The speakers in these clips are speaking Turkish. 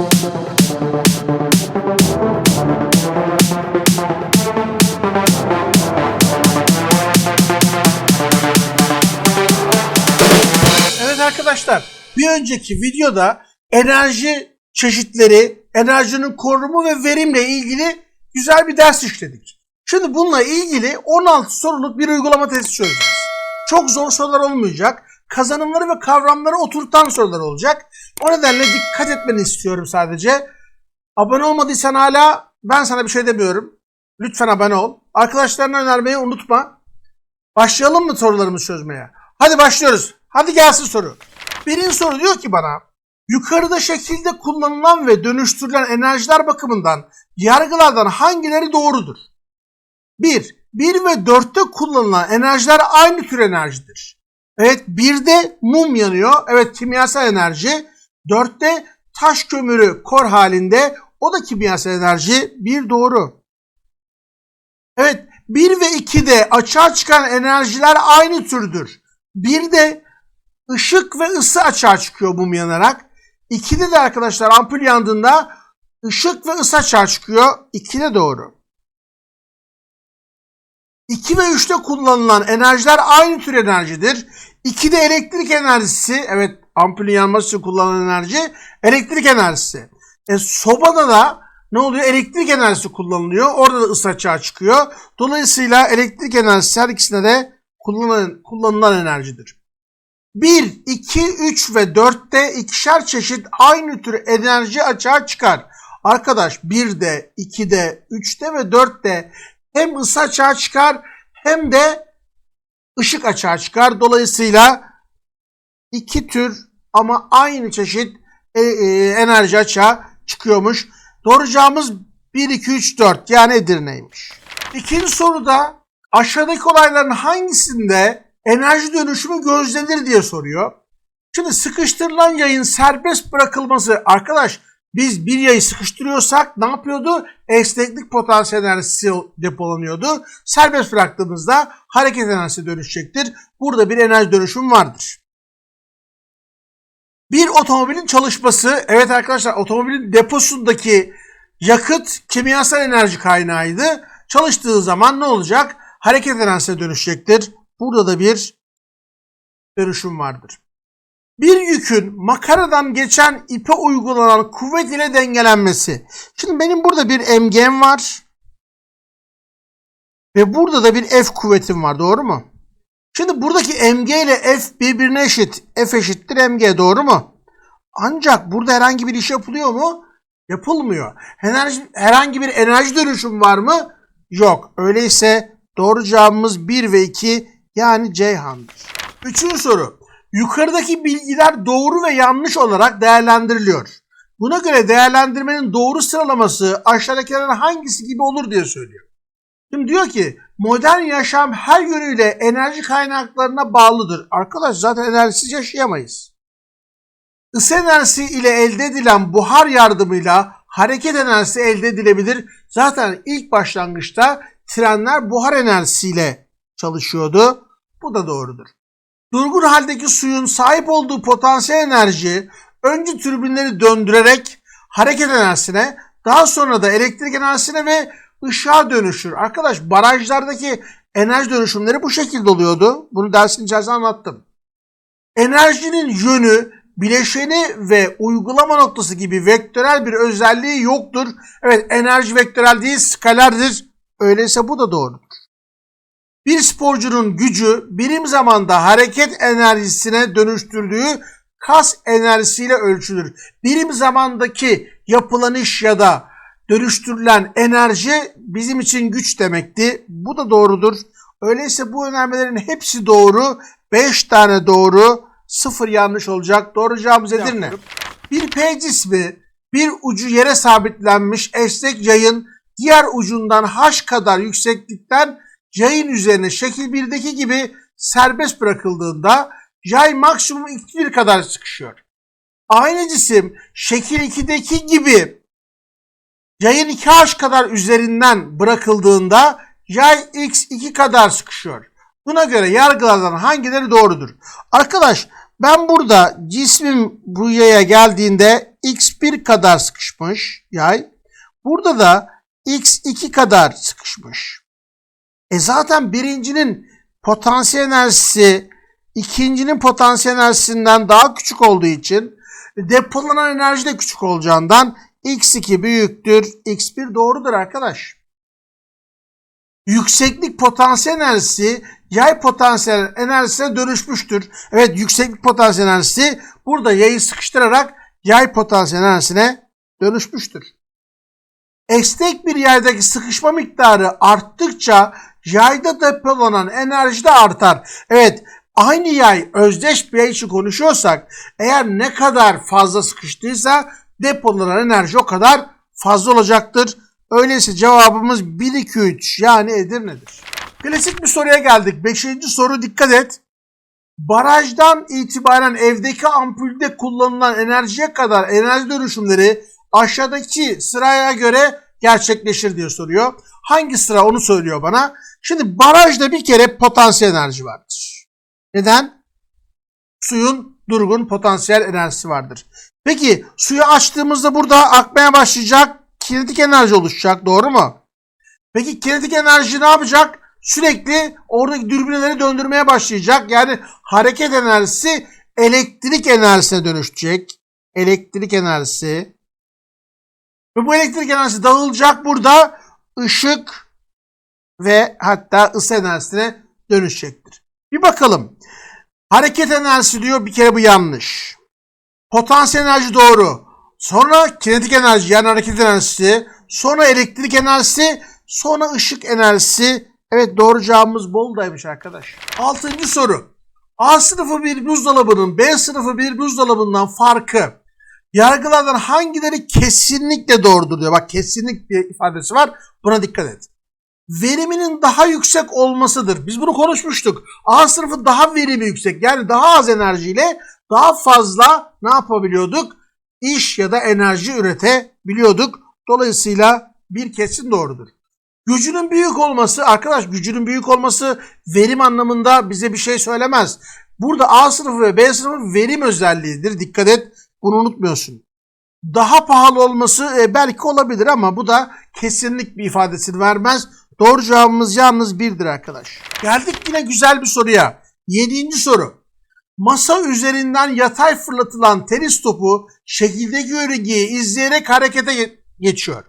Evet arkadaşlar bir önceki videoda enerji çeşitleri, enerjinin korumu ve verimle ilgili güzel bir ders işledik. Şimdi bununla ilgili 16 soruluk bir uygulama testi çözeceğiz. Çok zor sorular olmayacak. Kazanımları ve kavramları oturtan sorular olacak. O nedenle dikkat etmeni istiyorum sadece. Abone olmadıysan hala ben sana bir şey demiyorum. Lütfen abone ol. Arkadaşlarına önermeyi unutma. Başlayalım mı sorularımızı çözmeye? Hadi başlıyoruz. Hadi gelsin soru. Birinci soru diyor ki bana yukarıda şekilde kullanılan ve dönüştürülen enerjiler bakımından yargılardan hangileri doğrudur? 1. 1 ve 4'te kullanılan enerjiler aynı tür enerjidir. Evet 1'de mum yanıyor. Evet kimyasal enerji. 4'te taş kömürü kor halinde. O da kimyasal enerji. 1 doğru. Evet 1 ve 2'de açığa çıkan enerjiler aynı türdür. 1'de ışık ve ısı açığa çıkıyor mum yanarak. 2'de de arkadaşlar ampul yandığında ışık ve ısı açığa çıkıyor. 2'de doğru. 2 ve 3'te kullanılan enerjiler aynı tür enerjidir. 2'de elektrik enerjisi, evet ampulün yanması için kullanılan enerji elektrik enerjisi. E, sobada da ne oluyor? Elektrik enerjisi kullanılıyor. Orada da ısı açığa çıkıyor. Dolayısıyla elektrik enerjisi her ikisinde de kullanılan, kullanılan enerjidir. 1, 2, 3 ve 4'te ikişer çeşit aynı tür enerji açığa çıkar. Arkadaş 1'de, 2'de, 3'te ve 4'te hem ısı açığa çıkar hem de ışık açığa çıkar. Dolayısıyla iki tür ama aynı çeşit e, e, enerji açığa çıkıyormuş. Doğru cevabımız 1, 2, 3, 4 yani Edirne'ymiş. İkinci soruda aşağıdaki olayların hangisinde enerji dönüşümü gözlenir diye soruyor. Şimdi sıkıştırılan yayın serbest bırakılması arkadaş biz bir yayı sıkıştırıyorsak ne yapıyordu? Esneklik potansiyel enerjisi depolanıyordu. Serbest bıraktığımızda hareket enerjisi dönüşecektir. Burada bir enerji dönüşüm vardır. Bir otomobilin çalışması, evet arkadaşlar otomobilin deposundaki yakıt kimyasal enerji kaynağıydı. Çalıştığı zaman ne olacak? Hareket enerjisine dönüşecektir. Burada da bir dönüşüm vardır. Bir yükün makaradan geçen ipe uygulanan kuvvet ile dengelenmesi. Şimdi benim burada bir MG'm var. Ve burada da bir F kuvvetim var. Doğru mu? Şimdi buradaki MG ile F birbirine eşit. F eşittir MG. Doğru mu? Ancak burada herhangi bir iş yapılıyor mu? Yapılmıyor. Enerji, herhangi bir enerji dönüşüm var mı? Yok. Öyleyse doğru cevabımız 1 ve 2 yani Ceyhan'dır. Üçüncü soru. Yukarıdaki bilgiler doğru ve yanlış olarak değerlendiriliyor. Buna göre değerlendirmenin doğru sıralaması aşağıdakilerden hangisi gibi olur diye söylüyor. Şimdi diyor ki modern yaşam her yönüyle enerji kaynaklarına bağlıdır. Arkadaş zaten enerjisiz yaşayamayız. Isı enerjisi ile elde edilen buhar yardımıyla hareket enerjisi elde edilebilir. Zaten ilk başlangıçta trenler buhar enerjisiyle çalışıyordu. Bu da doğrudur. Durgun haldeki suyun sahip olduğu potansiyel enerji önce türbinleri döndürerek hareket enerjisine daha sonra da elektrik enerjisine ve ışığa dönüşür. Arkadaş barajlardaki enerji dönüşümleri bu şekilde oluyordu. Bunu dersin içerisinde anlattım. Enerjinin yönü, bileşeni ve uygulama noktası gibi vektörel bir özelliği yoktur. Evet enerji vektörel değil skalerdir. Öyleyse bu da doğrudur. Bir sporcunun gücü birim zamanda hareket enerjisine dönüştürdüğü kas enerjisiyle ölçülür. Birim zamandaki yapılan iş ya da dönüştürülen enerji bizim için güç demekti. Bu da doğrudur. Öyleyse bu önermelerin hepsi doğru. 5 tane doğru, 0 yanlış olacak. Doğru cevabımız Edirne. Bir P cismi bir ucu yere sabitlenmiş esnek yayın diğer ucundan h kadar yükseklikten yayın üzerine şekil 1'deki gibi serbest bırakıldığında yay maksimum 2 kadar sıkışıyor. Aynı cisim şekil 2'deki gibi yayın 2h kadar üzerinden bırakıldığında yay x2 kadar sıkışıyor. Buna göre yargılardan hangileri doğrudur? Arkadaş ben burada cismim bu yaya geldiğinde x1 kadar sıkışmış yay. Burada da x2 kadar sıkışmış. E zaten birincinin potansiyel enerjisi ikincinin potansiyel enerjisinden daha küçük olduğu için depolanan enerji de küçük olacağından x2 büyüktür. x1 doğrudur arkadaş. Yükseklik potansiyel enerjisi yay potansiyel enerjisine dönüşmüştür. Evet yükseklik potansiyel enerjisi burada yayı sıkıştırarak yay potansiyel enerjisine dönüşmüştür. Esnek bir yaydaki sıkışma miktarı arttıkça yayda depolanan enerji de artar. Evet aynı yay özdeş bir yay için konuşuyorsak eğer ne kadar fazla sıkıştıysa depolanan enerji o kadar fazla olacaktır. Öyleyse cevabımız 1, 2, 3 yani Edirne'dir. Klasik bir soruya geldik. Beşinci soru dikkat et. Barajdan itibaren evdeki ampulde kullanılan enerjiye kadar enerji dönüşümleri aşağıdaki sıraya göre gerçekleşir diye soruyor. Hangi sıra onu söylüyor bana. Şimdi barajda bir kere potansiyel enerji vardır. Neden? Suyun durgun potansiyel enerjisi vardır. Peki suyu açtığımızda burada akmaya başlayacak kinetik enerji oluşacak. Doğru mu? Peki kinetik enerji ne yapacak? Sürekli oradaki dürbünleri döndürmeye başlayacak. Yani hareket enerjisi elektrik enerjisine dönüşecek. Elektrik enerjisi. Ve bu elektrik enerjisi dağılacak burada ışık ve hatta ısı enerjisine dönüşecektir. Bir bakalım. Hareket enerjisi diyor bir kere bu yanlış. Potansiyel enerji doğru. Sonra kinetik enerji yani hareket enerjisi. Sonra elektrik enerjisi. Sonra ışık enerjisi. Evet doğru cevabımız Bolu'daymış arkadaş. Altıncı soru. A sınıfı bir buzdolabının B sınıfı bir buzdolabından farkı yargılardan hangileri kesinlikle doğrudur diyor. Bak kesinlik bir ifadesi var. Buna dikkat et. Veriminin daha yüksek olmasıdır. Biz bunu konuşmuştuk. A sınıfı daha verimi yüksek. Yani daha az enerjiyle daha fazla ne yapabiliyorduk? İş ya da enerji üretebiliyorduk. Dolayısıyla bir kesin doğrudur. Gücünün büyük olması, arkadaş gücünün büyük olması verim anlamında bize bir şey söylemez. Burada A sınıfı ve B sınıfı verim özelliğidir. Dikkat et bunu unutmuyorsun. Daha pahalı olması e, belki olabilir ama bu da kesinlik bir ifadesini vermez. Doğru cevabımız yalnız birdir arkadaş. Geldik yine güzel bir soruya. Yedinci soru. Masa üzerinden yatay fırlatılan tenis topu şekildeki yörüngeyi izleyerek harekete geçiyor.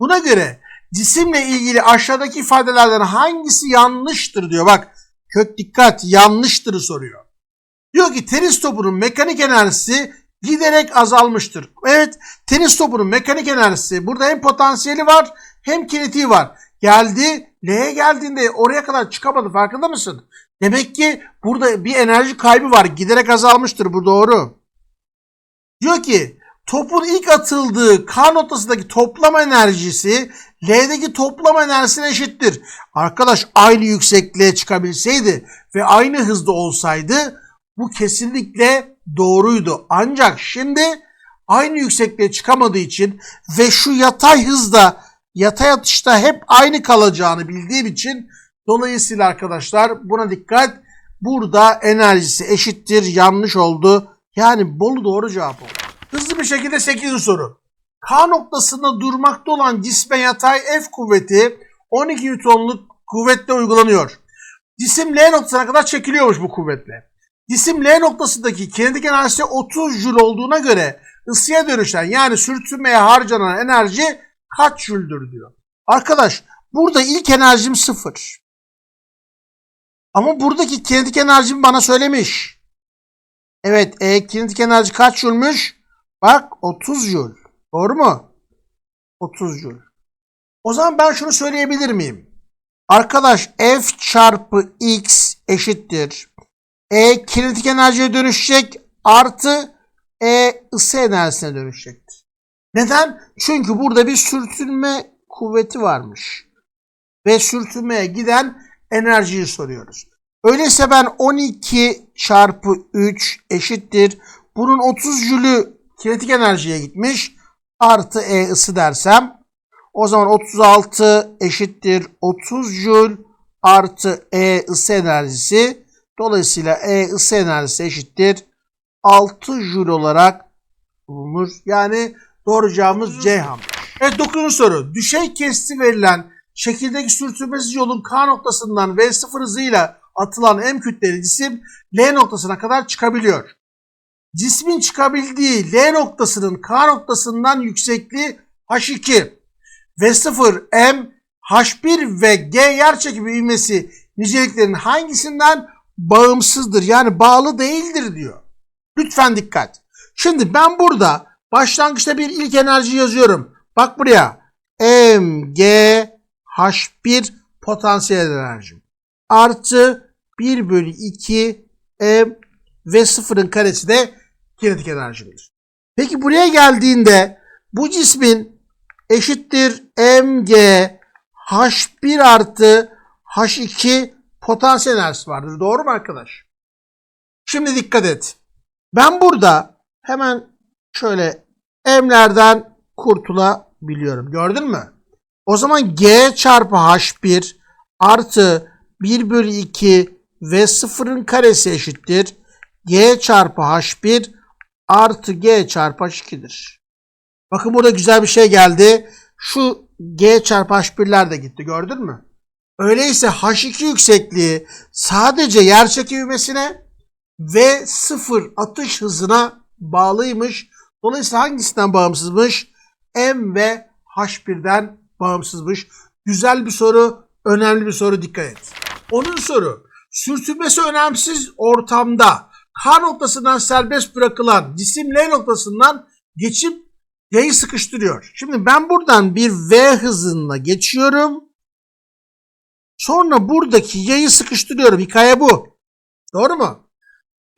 Buna göre cisimle ilgili aşağıdaki ifadelerden hangisi yanlıştır diyor. Bak kök dikkat yanlıştırı soruyor. Diyor ki tenis topunun mekanik enerjisi giderek azalmıştır. Evet tenis topunun mekanik enerjisi burada hem potansiyeli var hem kinetiği var. Geldi L'ye geldiğinde oraya kadar çıkamadı farkında mısın? Demek ki burada bir enerji kaybı var. Giderek azalmıştır. Bu doğru. Diyor ki topun ilk atıldığı K noktasındaki toplam enerjisi L'deki toplam enerjisine eşittir. Arkadaş aynı yüksekliğe çıkabilseydi ve aynı hızda olsaydı bu kesinlikle doğruydu. Ancak şimdi aynı yüksekliğe çıkamadığı için ve şu yatay hızda yatay atışta hep aynı kalacağını bildiğim için dolayısıyla arkadaşlar buna dikkat. Burada enerjisi eşittir. Yanlış oldu. Yani Bolu doğru cevap oldu. Hızlı bir şekilde 8. soru. K noktasında durmakta olan cisme yatay F kuvveti 12 Newton'luk kuvvetle uygulanıyor. Cisim L noktasına kadar çekiliyormuş bu kuvvetle. Cisim L noktasındaki kinetik enerjisi 30 Joule olduğuna göre ısıya dönüşen yani sürtünmeye harcanan enerji kaç Joule'dur diyor. Arkadaş burada ilk enerjim sıfır. Ama buradaki kinetik enerjim bana söylemiş. Evet e, kinetik enerji kaç Joule'muş? Bak 30 Joule. Doğru mu? 30 Joule. O zaman ben şunu söyleyebilir miyim? Arkadaş F çarpı X eşittir. E kinetik enerjiye dönüşecek artı E ısı enerjisine dönüşecektir. Neden? Çünkü burada bir sürtünme kuvveti varmış. Ve sürtünmeye giden enerjiyi soruyoruz. Öyleyse ben 12 çarpı 3 eşittir. Bunun 30 jülü kinetik enerjiye gitmiş. Artı E ısı dersem. O zaman 36 eşittir 30 jül artı E ısı enerjisi. Dolayısıyla E ısı enerjisi eşittir 6 jül olarak bulunur. Yani doğru cevabımız Ceyhan. Evet 9. soru. Düşey kesti verilen şekildeki sürtünmesiz yolun K noktasından V0 hızıyla atılan M kütleli cisim L noktasına kadar çıkabiliyor. Cismin çıkabildiği L noktasının K noktasından yüksekliği H2 V0 M H1 ve G yerçekimi ivmesi niceliklerin hangisinden bağımsızdır? Yani bağlı değildir diyor. Lütfen dikkat. Şimdi ben burada başlangıçta bir ilk enerji yazıyorum. Bak buraya. M, G, H1 potansiyel enerjim. Artı 1 bölü 2 M ve sıfırın karesi de kinetik enerjimdir. Peki buraya geldiğinde bu cismin eşittir mg h1 artı h2 potansiyel enerjisi vardır. Doğru mu arkadaş? Şimdi dikkat et. Ben burada hemen şöyle m'lerden kurtulabiliyorum. Gördün mü? O zaman g çarpı h1 artı 1 bölü 2 ve sıfırın karesi eşittir. g çarpı h1 artı g çarpı h2'dir. Bakın burada güzel bir şey geldi. Şu G çarpı H1'ler de gitti gördün mü? Öyleyse H2 yüksekliği sadece yerçekim ivmesine ve sıfır atış hızına bağlıymış. Dolayısıyla hangisinden bağımsızmış? M ve H1'den bağımsızmış. Güzel bir soru, önemli bir soru dikkat et. Onun soru. Sürtünmesi önemsiz ortamda K noktasından serbest bırakılan cisim L noktasından geçip Y'yi sıkıştırıyor. Şimdi ben buradan bir V hızına geçiyorum. Sonra buradaki Y'yi sıkıştırıyorum. Hikaye bu. Doğru mu?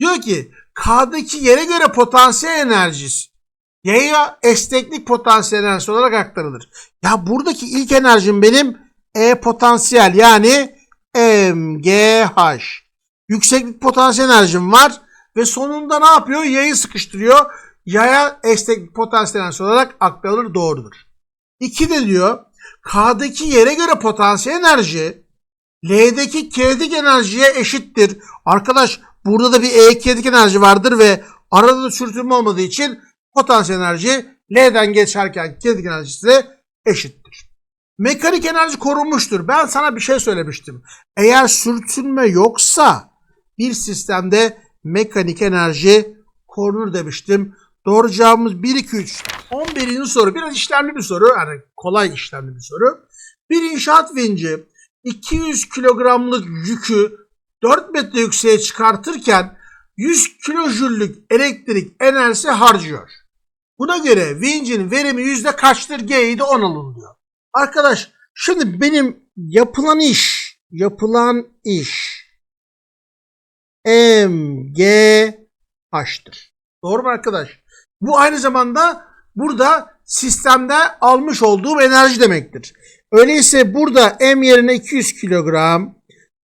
Diyor ki K'daki yere göre potansiyel enerjisi Y'ye esneklik potansiyel enerjisi olarak aktarılır. Ya buradaki ilk enerjim benim E potansiyel yani MGH. Yükseklik potansiyel enerjim var ve sonunda ne yapıyor? Y'yi sıkıştırıyor yaya esnek potansiyel enerjisi olarak aktarılır doğrudur. 2 de diyor K'daki yere göre potansiyel enerji L'deki kinetik enerjiye eşittir. Arkadaş burada da bir E kinetik enerji vardır ve arada da sürtünme olmadığı için potansiyel enerji L'den geçerken kinetik enerjisi de eşittir. Mekanik enerji korunmuştur. Ben sana bir şey söylemiştim. Eğer sürtünme yoksa bir sistemde mekanik enerji korunur demiştim. Doğru cevabımız 1, 2, 3. 11. soru. Biraz işlemli bir soru. Yani kolay işlemli bir soru. Bir inşaat vinci 200 kilogramlık yükü 4 metre yükseğe çıkartırken 100 kilojüllük elektrik enerjisi harcıyor. Buna göre vincin verimi yüzde kaçtır? G'yi de 10 alın diyor. Arkadaş şimdi benim yapılan iş yapılan iş MGH'tır. Doğru mu arkadaş? Bu aynı zamanda burada sistemde almış olduğum enerji demektir. Öyleyse burada M yerine 200 kilogram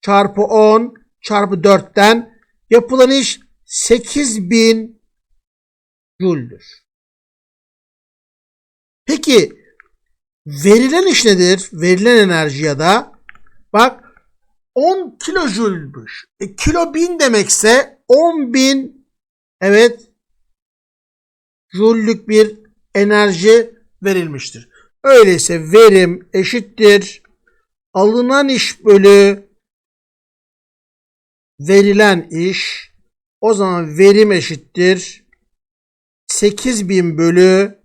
çarpı 10 çarpı 4'ten yapılan iş 8000 Joule'dür. Peki verilen iş nedir? Verilen enerji ya da bak 10 kilojülmüş. E, kilo bin demekse 10 bin evet Joule'lük bir enerji verilmiştir. Öyleyse verim eşittir. Alınan iş bölü verilen iş. O zaman verim eşittir. 8000 bölü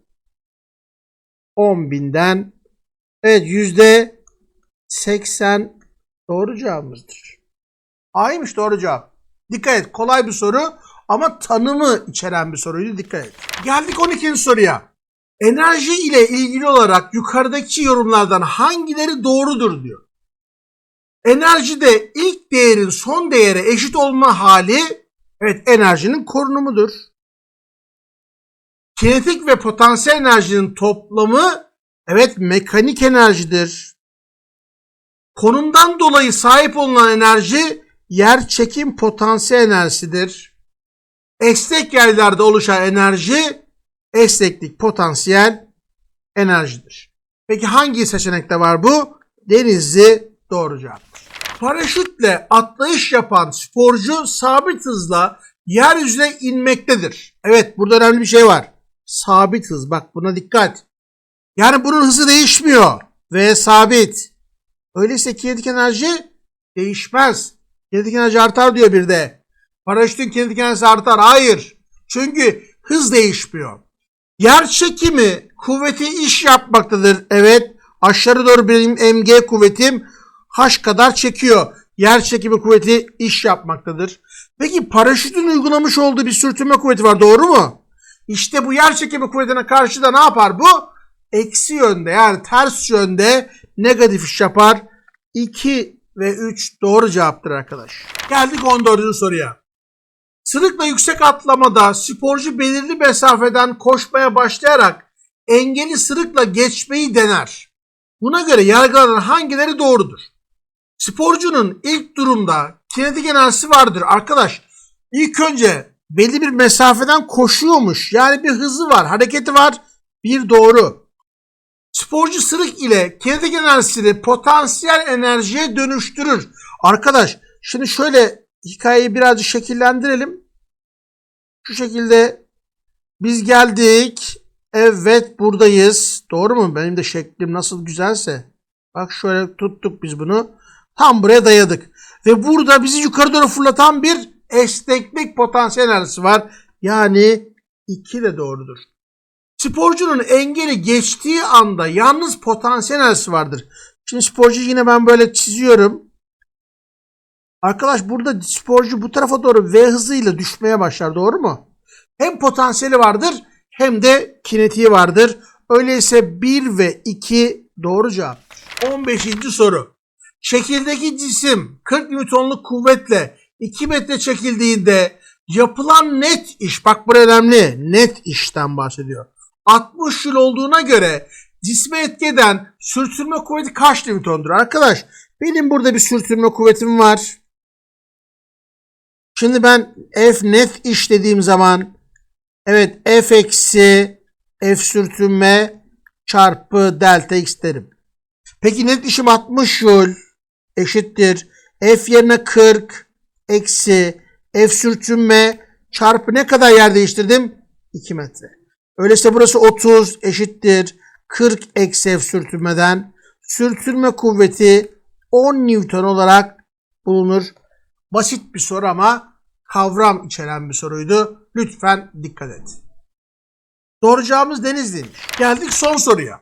10.000'den evet yüzde 80 doğru cevabımızdır. A'ymış doğru cevap. Dikkat et kolay bir soru ama tanımı içeren bir soruydu dikkat et. Geldik 12. soruya. Enerji ile ilgili olarak yukarıdaki yorumlardan hangileri doğrudur diyor. Enerjide ilk değerin son değere eşit olma hali evet enerjinin korunumudur. Kinetik ve potansiyel enerjinin toplamı evet mekanik enerjidir. Konumdan dolayı sahip olunan enerji yer çekim potansiyel enerjisidir. Esnek yerlerde oluşan enerji esneklik potansiyel enerjidir. Peki hangi seçenekte var bu? Denizli doğru cevaptır. Paraşütle atlayış yapan sporcu sabit hızla yeryüzüne inmektedir. Evet burada önemli bir şey var. sabit hız. Bak buna dikkat. Yani bunun hızı değişmiyor. V sabit. Öyleyse kinetik enerji değişmez. Kinetik enerji artar diyor bir de. Paraşütün kinetik enerjisi artar. Hayır. Çünkü hız değişmiyor. Yer çekimi kuvveti iş yapmaktadır. Evet. Aşağı doğru benim mg kuvvetim h kadar çekiyor. Yer çekimi kuvveti iş yapmaktadır. Peki paraşütün uygulamış olduğu bir sürtünme kuvveti var. Doğru mu? İşte bu yer çekimi kuvvetine karşı da ne yapar bu? Eksi yönde yani ters yönde negatif iş yapar. 2 ve 3 doğru cevaptır arkadaş. Geldik 14. soruya. Sırıkla yüksek atlamada sporcu belirli mesafeden koşmaya başlayarak engeli sırıkla geçmeyi dener. Buna göre yargılanan hangileri doğrudur? Sporcunun ilk durumda kinetik enerjisi vardır arkadaş. İlk önce belli bir mesafeden koşuyormuş. Yani bir hızı var, hareketi var. Bir doğru. Sporcu sırık ile kinetik enerjisini potansiyel enerjiye dönüştürür. Arkadaş şimdi şöyle hikayeyi birazcık şekillendirelim. Şu şekilde biz geldik. Evet buradayız. Doğru mu? Benim de şeklim nasıl güzelse. Bak şöyle tuttuk biz bunu. Tam buraya dayadık. Ve burada bizi yukarı doğru fırlatan bir esneklik potansiyel enerjisi var. Yani 2 de doğrudur. Sporcunun engeli geçtiği anda yalnız potansiyel enerjisi vardır. Şimdi sporcu yine ben böyle çiziyorum. Arkadaş burada sporcu bu tarafa doğru V hızıyla düşmeye başlar. Doğru mu? Hem potansiyeli vardır hem de kinetiği vardır. Öyleyse 1 ve 2 doğru cevap. 15. soru. Şekildeki cisim 40 Newton'luk kuvvetle 2 metre çekildiğinde yapılan net iş, bak bu önemli, net işten bahsediyor. 60 yıl olduğuna göre cisme etki eden sürtünme kuvveti kaç Newton'dur? Arkadaş benim burada bir sürtünme kuvvetim var. Şimdi ben F net iş dediğim zaman evet F eksi F sürtünme çarpı delta x derim. Peki net işim 60 joule eşittir. F yerine 40 eksi F sürtünme çarpı ne kadar yer değiştirdim? 2 metre. Öyleyse burası 30 eşittir. 40 eksi F sürtünmeden sürtünme kuvveti 10 Newton olarak bulunur. Basit bir soru ama kavram içeren bir soruydu. Lütfen dikkat et. Doğru cevabımız Denizli'ymiş. Geldik son soruya.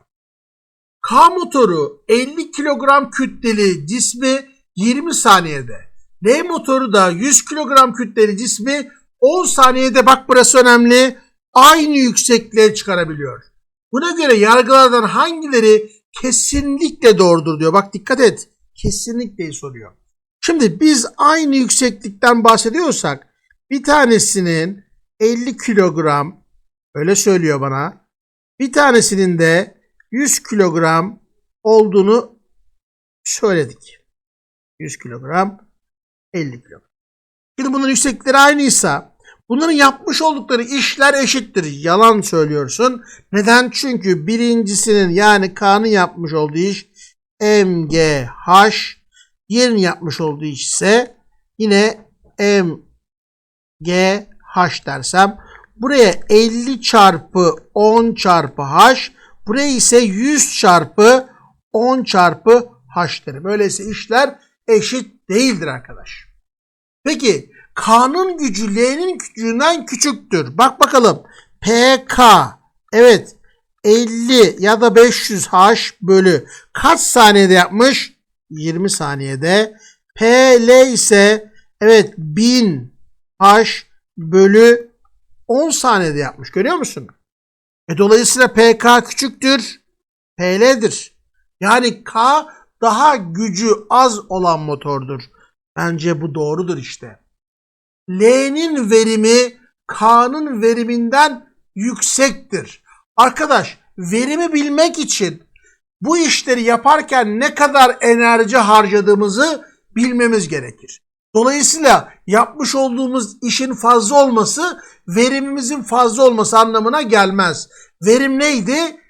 K motoru 50 kilogram kütleli cismi 20 saniyede. L motoru da 100 kilogram kütleli cismi 10 saniyede bak burası önemli aynı yüksekliğe çıkarabiliyor. Buna göre yargılardan hangileri kesinlikle doğrudur diyor. Bak dikkat et. Kesinlikle soruyor. Şimdi biz aynı yükseklikten bahsediyorsak bir tanesinin 50 kilogram öyle söylüyor bana. Bir tanesinin de 100 kilogram olduğunu söyledik. 100 kilogram 50 kilogram. Şimdi bunların yükseklikleri aynıysa bunların yapmış oldukları işler eşittir. Yalan söylüyorsun. Neden? Çünkü birincisinin yani K'nın yapmış olduğu iş MGH diğerinin yapmış olduğu iş ise yine MGH dersem buraya 50 çarpı 10 çarpı H buraya ise 100 çarpı 10 çarpı H derim. Öyleyse işler eşit değildir arkadaş. Peki K'nın gücü L'nin gücünden küçüktür. Bak bakalım. PK evet 50 ya da 500 H bölü kaç saniyede yapmış? 20 saniyede. PL ise evet 1000 H bölü 10 saniyede yapmış. Görüyor musun? E dolayısıyla PK küçüktür. PL'dir. Yani K daha gücü az olan motordur. Bence bu doğrudur işte. L'nin verimi K'nın veriminden yüksektir. Arkadaş verimi bilmek için bu işleri yaparken ne kadar enerji harcadığımızı bilmemiz gerekir. Dolayısıyla yapmış olduğumuz işin fazla olması verimimizin fazla olması anlamına gelmez. Verim neydi?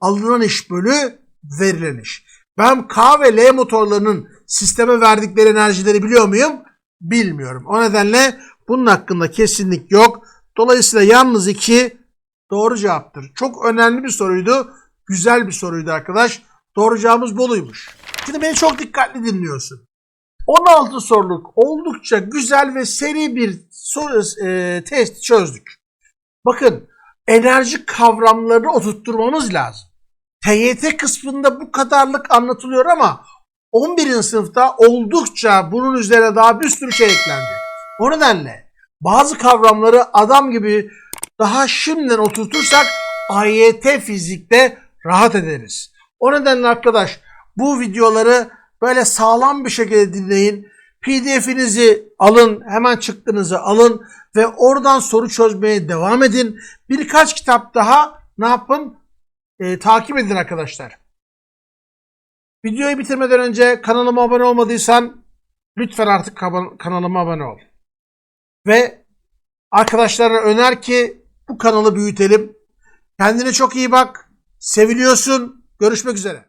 Alınan iş bölü verilen iş. Ben K ve L motorlarının sisteme verdikleri enerjileri biliyor muyum? Bilmiyorum. O nedenle bunun hakkında kesinlik yok. Dolayısıyla yalnız iki doğru cevaptır. Çok önemli bir soruydu. Güzel bir soruydu arkadaş. Doğru cevabımız Bolu'ymuş. Şimdi beni çok dikkatli dinliyorsun. 16 soruluk oldukça güzel ve seri bir soru e, test çözdük. Bakın enerji kavramlarını oturtturmamız lazım. TYT kısmında bu kadarlık anlatılıyor ama 11. sınıfta oldukça bunun üzerine daha bir sürü şey eklendi. O nedenle bazı kavramları adam gibi daha şimdiden oturtursak AYT fizikte rahat ederiz. O nedenle arkadaş bu videoları böyle sağlam bir şekilde dinleyin. PDF'inizi alın, hemen çıktığınızı alın ve oradan soru çözmeye devam edin. Birkaç kitap daha ne yapın? Ee, takip edin arkadaşlar. Videoyu bitirmeden önce kanalıma abone olmadıysan lütfen artık kanalıma abone ol. Ve arkadaşlara öner ki bu kanalı büyütelim. Kendine çok iyi bak. Seviliyorsun. Görüşmek üzere.